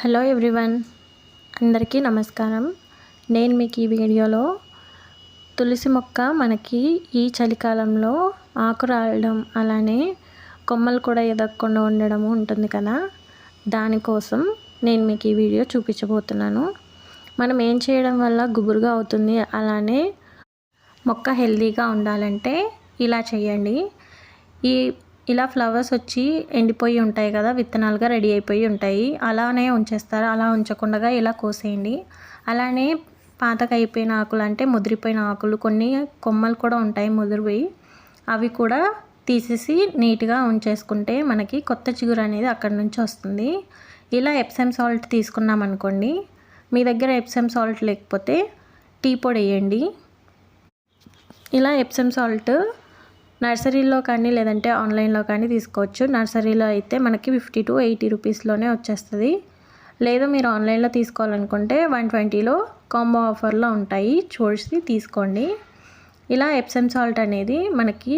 Hello everyone అందరికీ నమస్కారం. నేను మీకు ఈ వీడియోలో తులసి మొక్క మనకి ఈ చలికాలంలో ఆకు రాయడం అలానే కొమ్మలు కూడా ఎదగకుండా ఉండడం ఉంటుంది కదా? దానికోసం నేను మీకు ఈ వీడియో చూపించబోతున్నాను. మనం ఏం చేయడం వల్ల గుబురుగా అవుతుంది అలానే మొక్క హెల్తీగా ఉండాలంటే ఇలా చేయండి. ఈ ఇలా ఫ్లవర్స్ వచ్చి ఎండిపోయి ఉంటాయి కదా విత్తనాలుగా రెడీ అయిపోయి ఉంటాయి. అలానే ఉంచేస్తారు. అలా ఉంచకుండా ఇలా కోసేయండి. అలానే పాతకైపోయిన ఆకులు అంటే ముదిరిపోయిన ఆకులు కొన్ని కొమ్మలు కూడా ఉంటాయి ముదిరిపోయి అవి కూడా తీసేసి నీట్గా ఉంచేసుకుంటే మనకి కొత్త చిగురు అనేది అక్కడి నుంచి వస్తుంది. ఇలా ఎప్సమ్ సాల్ట్ తీసుకున్నాం అనుకోండి. మీ దగ్గర ఎప్సమ్ సాల్ట్ లేకపోతే టీ పొడి వేయండి. ఇలా ఎప్సమ్ సాల్ట్ నర్సరీలో కానీ లేదంటే ఆన్లైన్లో కానీ తీసుకోవచ్చు. నర్సరీలో అయితే మనకి ఫిఫ్టీ టు ఎయిటీ రూపీస్లోనే వచ్చేస్తుంది. లేదా మీరు ఆన్లైన్లో తీసుకోవాలనుకుంటే వన్ ట్వంటీలో కాంబో ఆఫర్లో ఉంటాయి. చూసి తీసుకోండి. ఇలా ఎప్సమ్ సాల్ట్ అనేది మనకి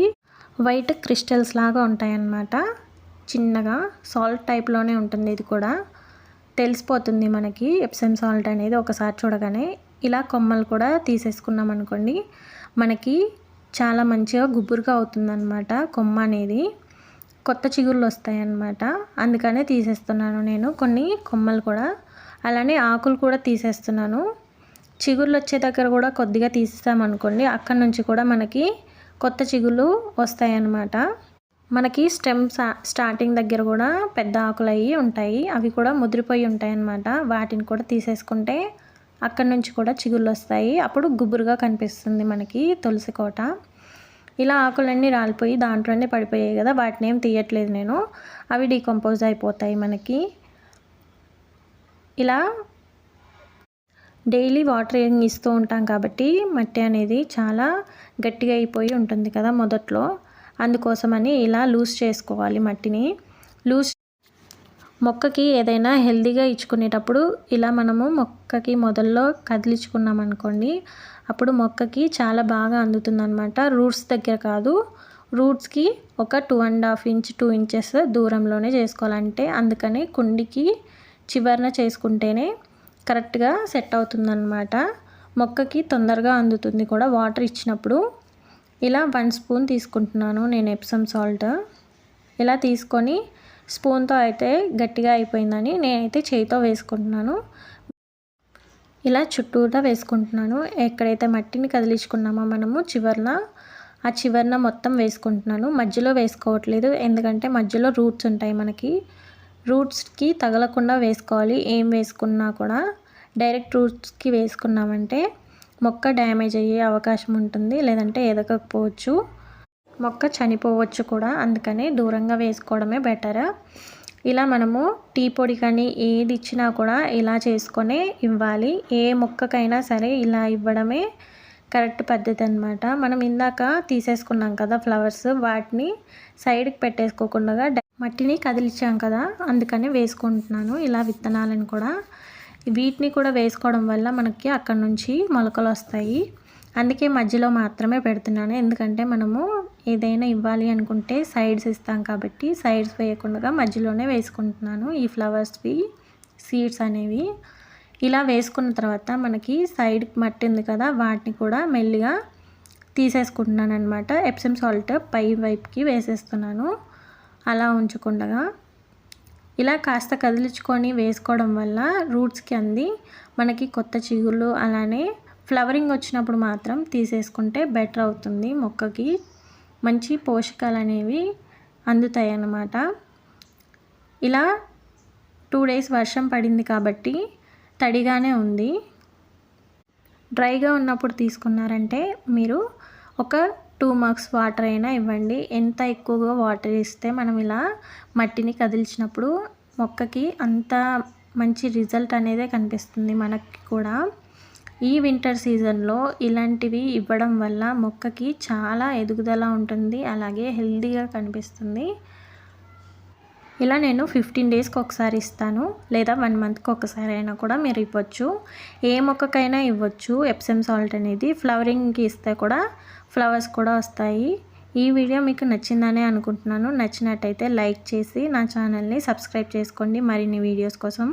వైట్ క్రిస్టల్స్ లాగా ఉంటాయన్నమాట. చిన్నగా సాల్ట్ టైప్లోనే ఉంటుంది ఇది కూడా. తెలిసిపోతుంది మనకి ఎప్సమ్ సాల్ట్ అనేది ఒకసారి చూడగానే. ఇలా కొమ్మలు కూడా తీసేసుకున్నాం అనుకోండి మనకి చాలా మంచిగా గుబురుగా అవుతుందన్నమాట కొమ్మ అనేది. కొత్త చిగుళ్ళు వస్తాయన్నమాట. అందుకనే తీసేస్తున్నాను నేను. కొన్ని కొమ్మలు కూడా. అలానే ఆకులు కూడా తీసేస్తున్నాను. చిగుళ్ళు వచ్చే దగ్గర కూడా కొద్దిగా తీసేస్తామనుకోండి అక్కడ నుంచి కూడా మనకి కొత్త చిగుళ్ళు వస్తాయన్నమాట. మనకి స్టెమ్ స్టార్టింగ్ దగ్గర కూడా పెద్ద ఆకులు అవి ఉంటాయి. అవి కూడా ముదిరిపోయి ఉంటాయి అన్నమాట వాటిని కూడా తీసేసుకుంటే అక్కడ నుంచి కూడా చిగుళ్ళు వస్తాయి అప్పుడు గుబురుగా కనిపిస్తుంది మనకి తులసి కోట. ఇలా ఆకులన్నీ రాలిపోయి దాంట్లోనే పడిపోయాయి కదా వాటిని ఏం తీయట్లేదు నేను. అవి డీకంపోజ్ అయిపోతాయి మనకి. ఇలా డైలీ వాటరింగ్ ఇస్తూ ఉంటాం కాబట్టి మట్టి అనేది చాలా గట్టిగా అయిపోయి ఉంటుంది కదా మొదట్లో. అందుకోసమని ఇలా లూజ్ చేసుకోవాలి మట్టిని. లూజ్ మొక్కకి ఏదైనా హెల్తీగా ఇచ్చుకునేటప్పుడు ఇలా మనము మొక్కకి మొదల్లో కదిలించుకున్నాం అనుకోండి అప్పుడు మొక్కకి చాలా బాగా అందుతుందన్నమాట. రూట్స్ దగ్గర కాదు రూట్స్కి ఒక two and half inch two inches దూరంలోనే చేసుకోవాలంటే అందుకని కుండికి చివరన చేసుకుంటేనే కరెక్ట్గా సెట్ అవుతుందన్నమాట. మొక్కకి తొందరగా అందుతుంది కూడా వాటర్ ఇచ్చినప్పుడు. ఇలా వన్ స్పూన్ తీసుకుంటున్నాను నేను ఎప్సమ్ సాల్ట్ ఇలా తీసుకొని స్పూన్తో అయితే గట్టిగా అయిపోయిందని నేనైతే చేయితో వేసుకుంటున్నాను. ఇలా చుట్టూరా వేసుకుంటున్నాను. ఎక్కడైతే మట్టిని కదిలించుకున్నామో మనము చివరిన ఆ చివరిన మొత్తం వేసుకుంటున్నాను. మధ్యలో వేసుకోవట్లేదు ఎందుకంటే మధ్యలో రూట్స్ ఉంటాయి మనకి. రూట్స్కి తగలకుండా వేసుకోవాలి. ఏం వేసుకున్నా కూడా డైరెక్ట్ రూట్స్కి వేసుకున్నామంటే మొక్క డ్యామేజ్ అయ్యే అవకాశం ఉంటుంది లేదంటే ఎదగకపోవచ్చు. మొక్క చనిపోవచ్చు కూడా అందుకని దూరంగా వేసుకోవడమే బెటర్ ఇలా మనము టీ పొడి కానీ ఏది ఇచ్చినా కూడా ఇలా చేసుకొని ఇవ్వాలి. ఏ మొక్కకైనా సరే ఇలా ఇవ్వడమే కరెక్ట్ పద్ధతి అనమాట మనం ఇందాక తీసేసుకున్నాం కదా ఫ్లవర్స్ వాటిని సైడ్కి పెట్టేసుకోకుండా మట్టిని కదిలించాం కదా అందుకని వేసుకుంటున్నాను. ఇలా విత్తనాలను కూడా. వీటిని కూడా వేసుకోవడం వల్ల మనకి అక్కడ నుంచి మొలకలు వస్తాయి. అందుకే మధ్యలో మాత్రమే పెడుతున్నాను. ఎందుకంటే మనము ఏదైనా ఇవ్వాలి అనుకుంటే సైడ్స్ ఇస్తాం కాబట్టి సైడ్స్ వేయకుండా మధ్యలోనే వేసుకుంటున్నాను. ఈ ఫ్లవర్స్వి సీడ్స్ అనేవి. ఇలా వేసుకున్న తర్వాత మనకి సైడ్ మట్టి ఉంది కదా వాటిని కూడా మెల్లిగా తీసేసుకుంటున్నాను అనమాట ఎప్సమ్ సాల్ట్ పై వైపుకి వేసేస్తున్నాను. అలా ఉంచకుండా. ఇలా కాస్త కదిలించుకొని వేసుకోవడం వల్ల రూట్స్కి అంది. మనకి కొత్త చిగుళ్ళు అలానే ఫ్లవరింగ్ వచ్చినప్పుడు మాత్రం తీసేసుకుంటే బెటర్ అవుతుంది మొక్కకి. మంచి పోషకాలు అనేవి అందుతాయి అన్నమాట ఇలా టూ డేస్ వర్షం పడింది కాబట్టి తడిగానే ఉంది. డ్రైగా ఉన్నప్పుడు తీసుకున్నారంటే మీరు ఒక టూ మార్క్స్ వాటర్ అయినా ఇవ్వండి. ఎంత ఎక్కువగా వాటర్ ఇస్తే మనం ఇలా మట్టిని కదిల్చినప్పుడు మొక్కకి అంత మంచి రిజల్ట్ అనేదే కనిపిస్తుంది మనకి కూడా. ఈ వింటర్ సీజన్లో ఇలాంటివి ఇవ్వడం వల్ల మొక్కకి చాలా ఎదుగుదల ఉంటుంది అలాగే హెల్తీగా కనిపిస్తుంది. ఇలా నేను ఫిఫ్టీన్ డేస్కి ఒకసారి ఇస్తాను లేదా వన్ మంత్కి ఒకసారి అయినా కూడా మీరు ఇవ్వచ్చు. ఏ మొక్కకైనా ఇవ్వచ్చు ఎప్సమ్ సాల్ట్ అనేది. ఫ్లవరింగ్కి ఇస్తే కూడా ఫ్లవర్స్ కూడా వస్తాయి. ఈ వీడియో మీకు నచ్చిందనే అనుకుంటున్నాను. నచ్చినట్టయితే లైక్ చేసి నా ఛానల్ని సబ్స్క్రైబ్ చేసుకోండి. మరిన్ని వీడియోస్ కోసం.